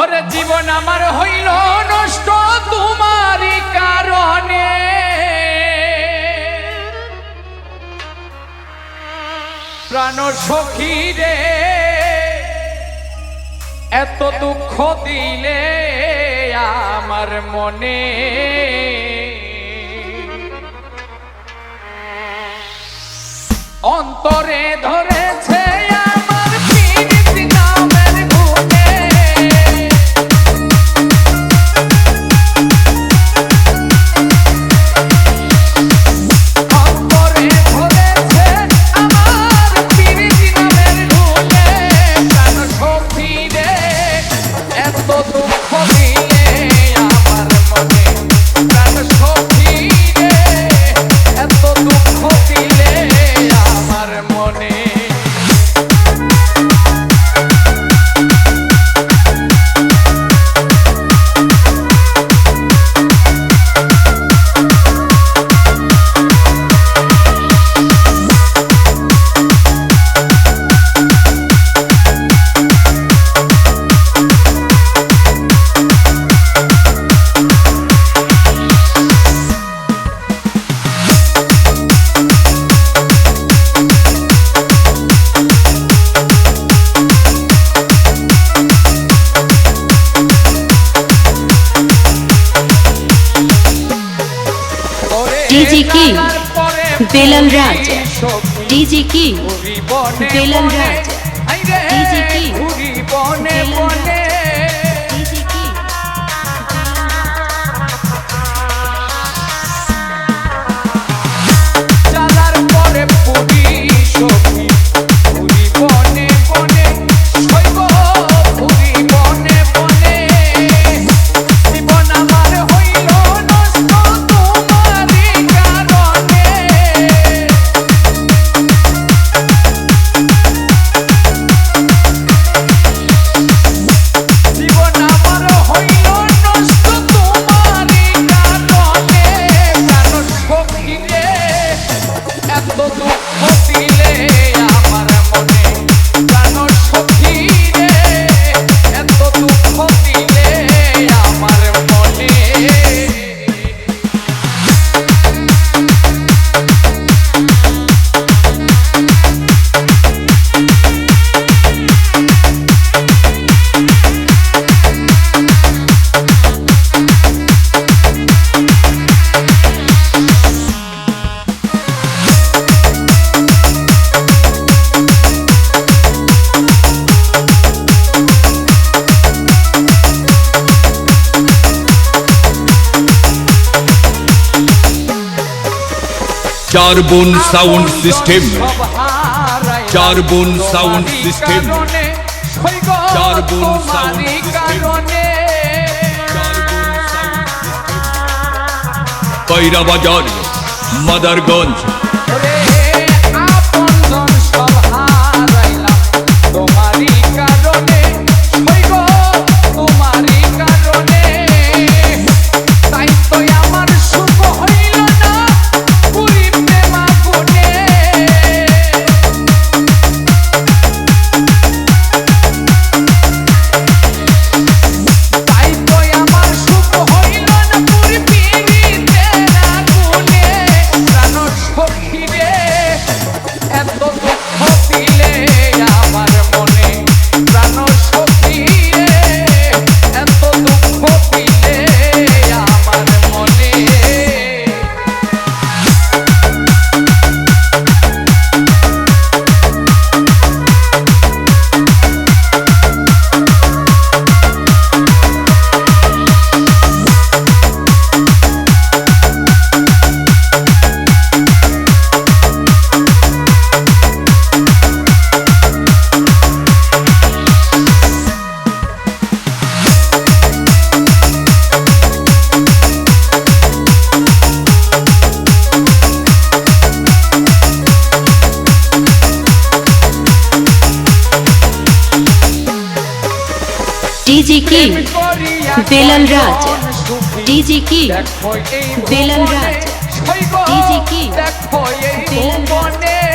ওরে জীবন আমার হইল নষ্ট তোমারই কারণে। প্রাণ সখী রে, এত দুঃখ দিলে আমার মনে। অন্তরে ধ ডিজি কি? বেলন রাজ। ডিজি কি? বেলন রাজ। ডিজি কি? বেলন এত দুঃখ দিলে চারবন সাউন্ড সিস্টেম চারবন সাউন্ড সিস্টেম চারবন সাউন্ড সিস্টেম বাজার মাদারগঞ্জ ডিজি কি? বেলাল রাজ। ডিজি কি? বেলাল রাজ। ডিজি কি? বেলাল রাজ।